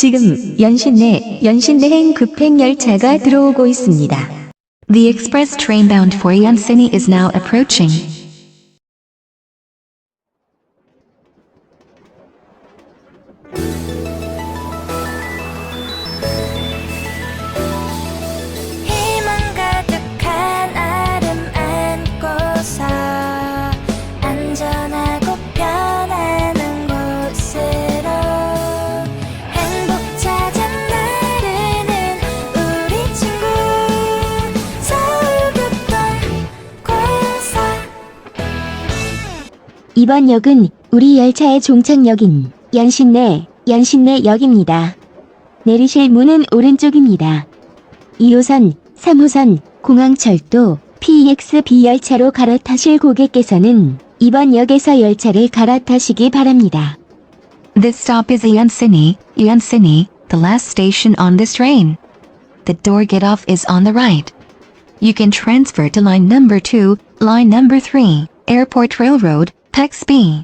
지금 연신내 연신내행 급행 열차가 들어오고 있습니다. The express train bound for Yansini is now approaching. 이번 역은 우리 열차의 종착역인 연신내 연신내 역입니다. 내리실 문은 오른쪽입니다. 2호선, 3호선, 공항철도 PXB 열차로 갈아타실 고객께서는 이번 역에서 열차를 갈아타시기 바랍니다. This stop is Yansini, Yansini, the last station on this train. The door get off is on the right. You can transfer to line number 2, line number 3, Airport Railroad, Text B.